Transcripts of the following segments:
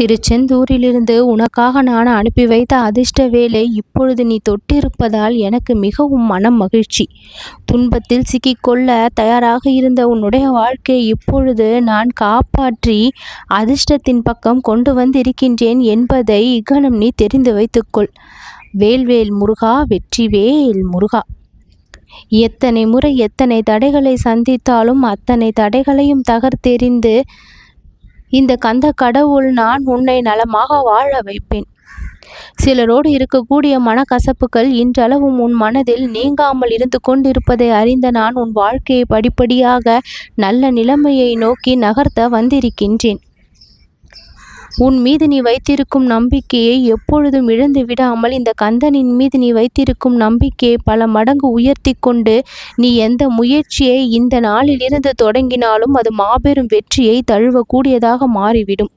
திருச்செந்தூரிலிருந்து உனக்காக நான் அனுப்பி வைத்த அதிர்ஷ்ட வேலை இப்பொழுது நீ தொட்டிருப்பதால் எனக்கு மிகவும் மனம் மகிழ்ச்சி துன்பத்தில் சிக்கிக்கொள்ள தயாராக இருந்த உன்னுடைய வாழ்க்கையை இப்பொழுது நான் காப்பாற்றி அதிர்ஷ்டத்தின் பக்கம் கொண்டு வந்திருக்கின்றேன் என்பதை இகனம் நீ தெரிந்து வைத்துக்கொள். வேல்வேல் முருகா வெற்றி வேல் முருகா. எத்தனை முறை எத்தனை தடைகளை சந்தித்தாலும் அத்தனை தடைகளையும் தகர்த்தெறிந்து இந்த கந்த கடவுள் நான் உன்னை நலமாக வாழ வைப்பேன். சிலரோடு இருக்கக்கூடிய மனக்கசப்புகள் இன்றளவும் உன் மனதில் நீங்காமல் இருந்து கொண்டிருப்பதை அறிந்த நான் உன் வாழ்க்கையை படிப்படியாக நல்ல நிலைமையை நோக்கி நகர்த்த வந்திருக்கின்றேன். உன் மீது நீ வைத்திருக்கும் நம்பிக்கையை எப்பொழுதும் இழந்து விடாமல் இந்த கந்தனின் மீது நீ வைத்திருக்கும் நம்பிக்கையை பல மடங்கு உயர்த்தி கொண்டு நீ எந்த முயற்சியை இந்த நாளிலிருந்து தொடங்கினாலும் அது மாபெரும் வெற்றியை தழுவக்கூடியதாக மாறிவிடும்.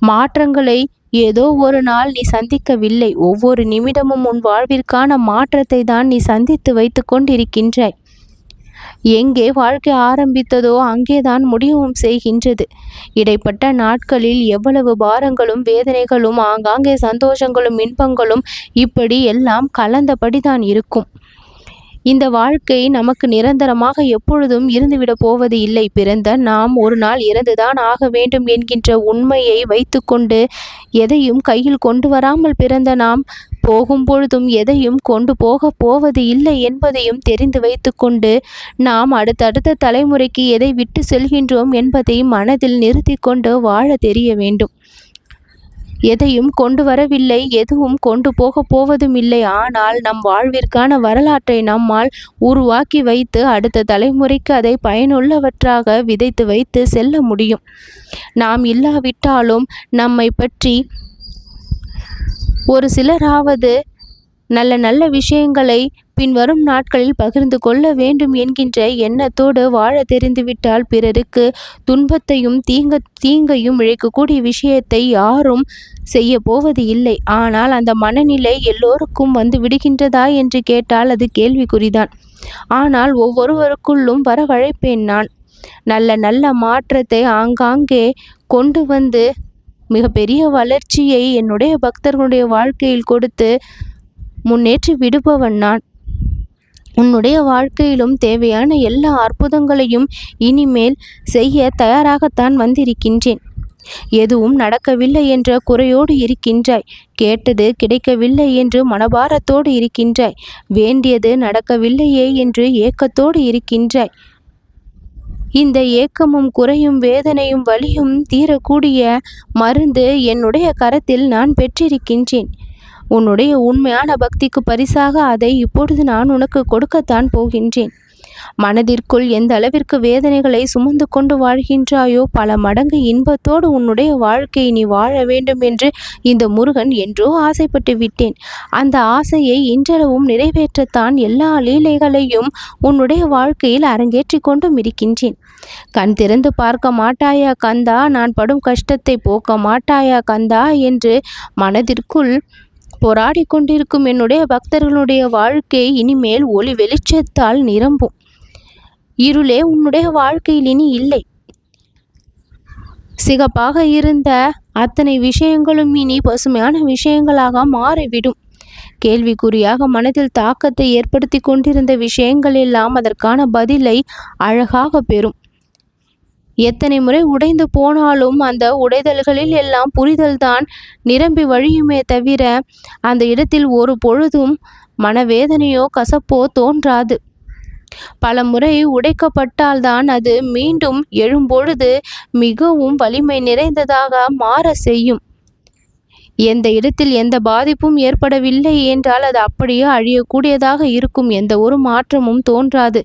மாற்றங்களை ஏதோ ஒரு நாள் நீ சந்திக்கவில்லை. ஒவ்வொரு நிமிடமும் உன் வாழ்விற்கான மாற்றத்தை தான் நீ சந்தித்து வைத்து கொண்டிருக்கின்றாய். எங்கே வாழ்க்கை ஆரம்பித்ததோ அங்கேதான் முடிவும் செய்கின்றது. இடைப்பட்ட நாட்களில் எவ்வளவு பாரங்களும் வேதனைகளும் ஆங்காங்கே சந்தோஷங்களும் இன்பங்களும் இப்படி எல்லாம் கலந்தபடிதான் இருக்கும். இந்த வாழ்க்கை நமக்கு நிரந்தரமாக எப்பொழுதும் இருந்துவிட போவது இல்லை. பிறந்த நாம் ஒரு நாள் இறந்துதான் ஆக வேண்டும் என்கின்ற உண்மையை வைத்துக்கொண்டு எதையும் கையில் கொண்டு வராமல் பிறந்த நாம் போகும்பொழுதும் எதையும் கொண்டு போக போவது இல்லை என்பதையும் தெரிந்து வைத்துக்கொண்டு நாம் அடுத்தடுத்த தலைமுறைக்கு எதை விட்டு செல்கின்றோம் என்பதை மனதில் நிறுத்தி கொண்டு வாழ தெரிய வேண்டும். எதையும் கொண்டு வரவில்லை எதுவும் கொண்டு போக போவதும் இல்லை. ஆனால் நம் வாழ்விற்கான வரலாற்றை நம்மால் உருவாக்கி வைத்து அடுத்த தலைமுறைக்கு அதை பயனுள்ளவற்றாக விதைத்து வைத்து செல்ல முடியும். நாம் இல்லாவிட்டாலும் நம்மை பற்றி ஒரு சிலராவது நல்ல நல்ல விஷயங்களை பின்வரும் நாட்களில் பகிர்ந்து கொள்ள வேண்டும் என்கின்ற எண்ணத்தோடு வாழ தெரிந்துவிட்டால் பிறருக்கு துன்பத்தையும் தீங்க தீங்கையும் இழைக்கக்கூடிய விஷயத்தை யாரும் செய்ய போவது இல்லை. ஆனால் அந்த மனநிலை எல்லோருக்கும் வந்து விடுகின்றதா என்று கேட்டால் அது கேள்விக்குறிதான். ஆனால் ஒவ்வொருவருக்குள்ளும் வரவழைப்பேன் நான். நல்ல நல்ல மாற்றத்தை ஆங்காங்கே கொண்டு வந்து மிகப்பெரிய வளர்ச்சியை என்னுடைய பக்தர்களுடைய வாழ்க்கையில் கொடுத்து முன்னேற்றி விடுபவன் நான். உன்னுடைய வாழ்க்கையிலும் தேவையான எல்லா அற்புதங்களையும் இனிமேல் செய்ய தயாராகத்தான் வந்திருக்கின்றேன். எதுவும் நடக்கவில்லை என்ற குறையோடு இருக்கின்றாய். கேட்டது கிடைக்கவில்லை என்று மனபாரத்தோடு இருக்கின்றாய். வேண்டியது நடக்கவில்லையே என்று ஏக்கத்தோடு இருக்கின்றாய். இந்த ஏக்கமும் குறையும் வேதனையும் வலியும் தீரக்கூடிய மருந்து என்னுடைய கரத்தில் நான் பெற்றிருக்கின்றேன். உன்னுடைய உண்மையான பக்திக்கு பரிசாக அதை இப்பொழுது நான் உனக்கு கொடுக்கத்தான் போகின்றேன். மனதிற்குள் எந்த அளவிற்கு வேதனைகளை சுமந்து கொண்டு வாழ்கின்றாயோ பல மடங்கு இன்பத்தோடு உன்னுடைய வாழ்க்கையை நீ வாழ வேண்டும் என்று இந்த முருகன் என்றோ ஆசைப்பட்டு விட்டேன். அந்த ஆசையை இன்றளவும் நிறைவேற்றத்தான் எல்லா லீலைகளையும் உன்னுடைய வாழ்க்கையில் அரங்கேற்றி கொண்டும் இருக்கின்றேன். கண் திறந்து பார்க்க மாட்டாயா கந்தா? நான் படும் கஷ்டத்தை போக்க மாட்டாயா கந்தா? என்று மனதிற்குள் போராடி கொண்டிருக்கும் என்னுடைய பக்தர்களுடைய வாழ்க்கை இனிமேல் ஒளி வெளிச்சத்தால் நிரம்பும். இருளே உன்னுடைய வாழ்க்கையில் இனி இல்லை. சிகப்பாக இருந்த அத்தனை விஷயங்களும் இனி பசுமையான விஷயங்களாக மாறிவிடும். கேள்விக்குறியாக மனதில் தாக்கத்தை ஏற்படுத்தி கொண்டிருந்த விஷயங்கள் எல்லாம் அதற்கான பதிலை அழகாக பெறும். எத்தனை முறை உடைந்து போனாலும் அந்த உடைதல்களில் எல்லாம் புரிதல்தான் நிரம்பி வழியுமே தவிர அந்த இடத்தில் ஒரு பொழுதும் மனவேதனையோ கசப்போ தோன்றாது. பல முறை உடைக்கப்பட்டால்தான் அது மீண்டும் எழும்பொழுது மிகவும் வலிமை நிறைந்ததாக மாற செய்யும். எந்த இடத்தில் எந்த பாதிப்பும் ஏற்படவில்லை என்றால் அது அப்படியே அழியக்கூடியதாக இருக்கும். எந்த ஒரு மாற்றமும் தோன்றாது.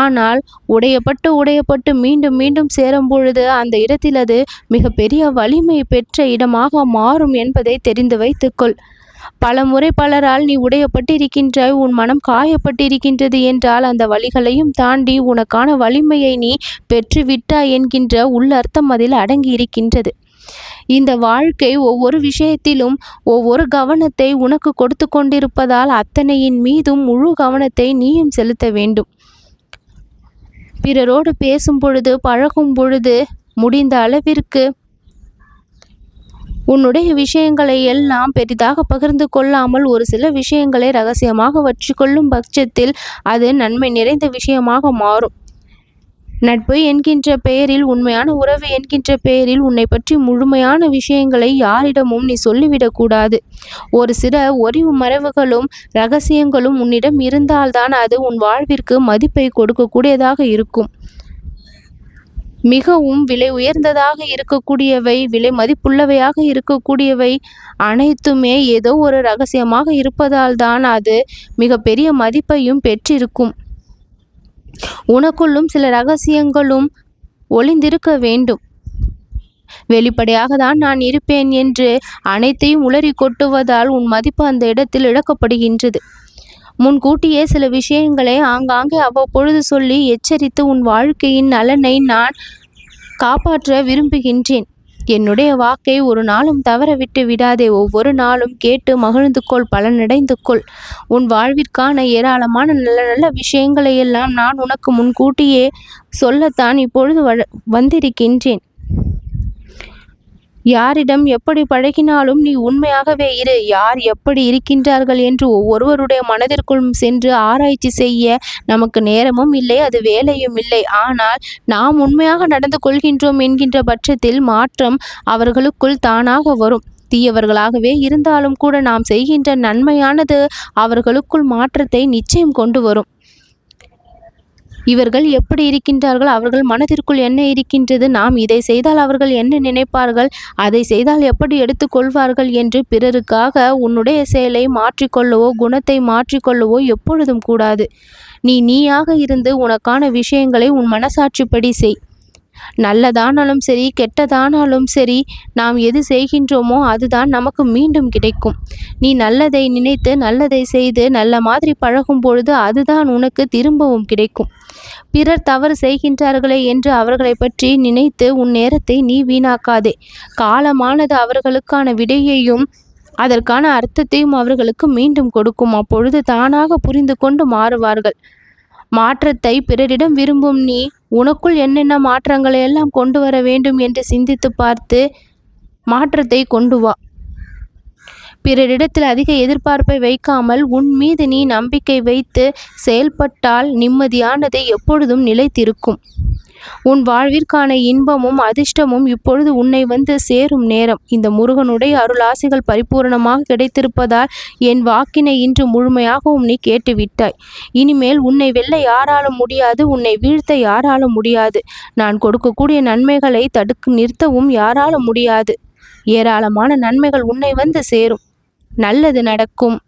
ஆனால் உடையப்பட்டு உடையப்பட்டு மீண்டும் மீண்டும் சேரும் பொழுது அந்த இடத்தில் அது மிகப்பெரிய வலிமை பெற்ற இடமாக மாறும் என்பதை தெரிந்து வைத்துக்கொள். பல முறை பலரால் நீ உடையப்பட்டிருக்கின்றாய் உன் மனம் காயப்பட்டிருக்கின்றது என்றால் அந்த வழிகளையும் தாண்டி உனக்கான வலிமையை நீ பெற்றுவிட்டாய் என்கின்ற உள்ளர்த்தம் அதில் அடங்கி இருக்கின்றது இந்த வாழ்க்கை ஒவ்வொரு விஷயத்திலும் ஒவ்வொரு கவனத்தை உனக்கு கொடுத்து கொண்டிருப்பதால் அத்தனையின் மீதும் முழு கவனத்தை நீயும் செலுத்த வேண்டும். பிறரோடு பேசும் பொழுது பழகும் பொழுது முடிந்த அளவிற்கு உன்னுடைய விஷயங்களை எல்லாம் பெரிதாக பகிர்ந்து கொள்ளாமல் ஒரு சில விஷயங்களை ரகசியமாக வச்சுக்கொள்ளும் பட்சத்தில் அது நன்மை நிறைந்த விஷயமாக மாறும். நட்பு என்கின்ற பெயரில் உண்மையான உறவு என்கின்ற பெயரில் உன்னை பற்றி முழுமையான விஷயங்களை யாரிடமும் நீ சொல்லிவிடக்கூடாது ஒரு சில ஒரிவு மறைவுகளும் ரகசியங்களும் உன்னிடம் இருந்தால்தான் அது உன் வாழ்விற்கு மதிப்பை கொடுக்கக்கூடியதாக இருக்கும். மிகவும் விலை உயர்ந்ததாக இருக்கக்கூடியவை விலை மதிப்புள்ளவையாக இருக்கக்கூடியவை அனைத்துமே ஏதோ ஒரு ரகசியமாக இருப்பதால் தான் அது மிகப்பெரிய மதிப்பையும் பெற்றிருக்கும். உனக்குள்ளும் சில ரகசியங்களும் ஒளிந்திருக்க வேண்டும். வெளிப்படையாக தான் நான் இருப்பேன் என்று அனைத்தையும் உளறி கொட்டுவதால் உன் மதிப்பு அந்த இடத்தில் இழக்கப்படுகின்றது. முன்கூட்டியே சில விஷயங்களை ஆங்காங்கே அவ்வப்பொழுது சொல்லி எச்சரித்து உன் வாழ்க்கையின் நலனை நான் காப்பாற்ற விரும்புகின்றேன். என்னுடைய வாக்கை ஒரு நாளும் தவற விட்டு விடாதே. ஒவ்வொரு நாளும் கேட்டு மகிழ்ந்து கொள் பலனடைந்து கொள். உன் வாழ்விற்கான ஏராளமான நல்ல நல்ல விஷயங்களை எல்லாம் நான் உனக்கு முன்கூட்டியே சொல்லத்தான் இப்பொழுது வந்திருக்கின்றேன். யாரிடம் எப்படி பழகினாலும் நீ உண்மையாகவே இரு. யார் எப்படி இருக்கின்றார்கள் என்று ஒவ்வொருவருடைய மனதிற்குள் சென்று ஆராய்ச்சி செய்ய நமக்கு நேரமும் இல்லை அது வேலையும் இல்லை. ஆனால் நாம் உண்மையாக நடந்து கொள்கின்றோம் என்கின்ற பட்சத்தில் மாற்றம் அவர்களுக்குள் தானாக வரும். தீயவர்களாகவே இருந்தாலும் கூட நாம் செய்கின்ற நன்மையானது அவர்களுக்குள் மாற்றத்தை நிச்சயம் கொண்டு வரும். இவர்கள் எப்படி இருக்கின்றார்கள்? அவர்கள் மனதிற்குள் என்ன இருக்கின்றது? நாம் இதை செய்தால் அவர்கள் என்ன நினைப்பார்கள்? அதை செய்தால் எப்படி எடுத்துக்கொள்வார்கள் என்று பிறருக்காக உன்னுடைய செயலை மாற்றிக்கொள்ளவோ குணத்தை மாற்றிக்கொள்ளவோ எப்பொழுதும் கூடாது. நீ நீயாக இருந்து உனக்கான விஷயங்களை உன் மனசாட்சிப்படி செய். நல்லதானாலும் சரி கெட்டதானாலும் சரி நாம் எது செய்கின்றோமோ அதுதான் நமக்கு மீண்டும் கிடைக்கும். நீ நல்லதை நினைத்து நல்லதை செய்து நல்ல மாதிரி பழகும் பொழுது அதுதான் உனக்கு திரும்பவும் கிடைக்கும். பிறர் தவறு செய்கின்றார்களே என்று அவர்களை பற்றி நினைத்து உன் நேரத்தை நீ வீணாக்காதே. காலமானது அவர்களுக்கான விடையையும் அதற்கான அர்த்தத்தையும் அவர்களுக்கு மீண்டும் கொடுக்கும். அப்பொழுது தானாக புரிந்து கொண்டு மாறுவார்கள். மாற்றத்தை பிறரிடம் விரும்பும் நீ உனக்குள் என்னென்ன மாற்றங்களை எல்லாம் கொண்டு வர வேண்டும் என்று சிந்தித்து பார்த்து மாற்றத்தை கொண்டு வா. பிறரிடத்தில் அதிக எதிர்பார்ப்பை வைக்காமல் உன் மீது நீ நம்பிக்கை வைத்து செயல்பட்டால் நிம்மதியானது எப்பொழுதும் நிலைத்திருக்கும். உன் வாழ்விற்கான இன்பமும் அதிர்ஷ்டமும் இப்பொழுது உன்னை வந்து சேரும் நேரம். இந்த முருகனுடைய அருளாசிகள் பரிபூர்ணமாக கிடைத்திருப்பதால் என் வாக்கினை இன்று முழுமையாகவும் நீ கேட்டுவிட்டாய். இனிமேல் உன்னை வெல்ல யாராலும் முடியாது உன்னை வீழ்த்த யாராலும் முடியாது. நான் கொடுக்கக்கூடிய நன்மைகளை தடுக்கு நிறுத்தவும் யாராலும் முடியாது. ஏராளமான நன்மைகள் உன்னை வந்து சேரும். நல்லது நடக்கும்.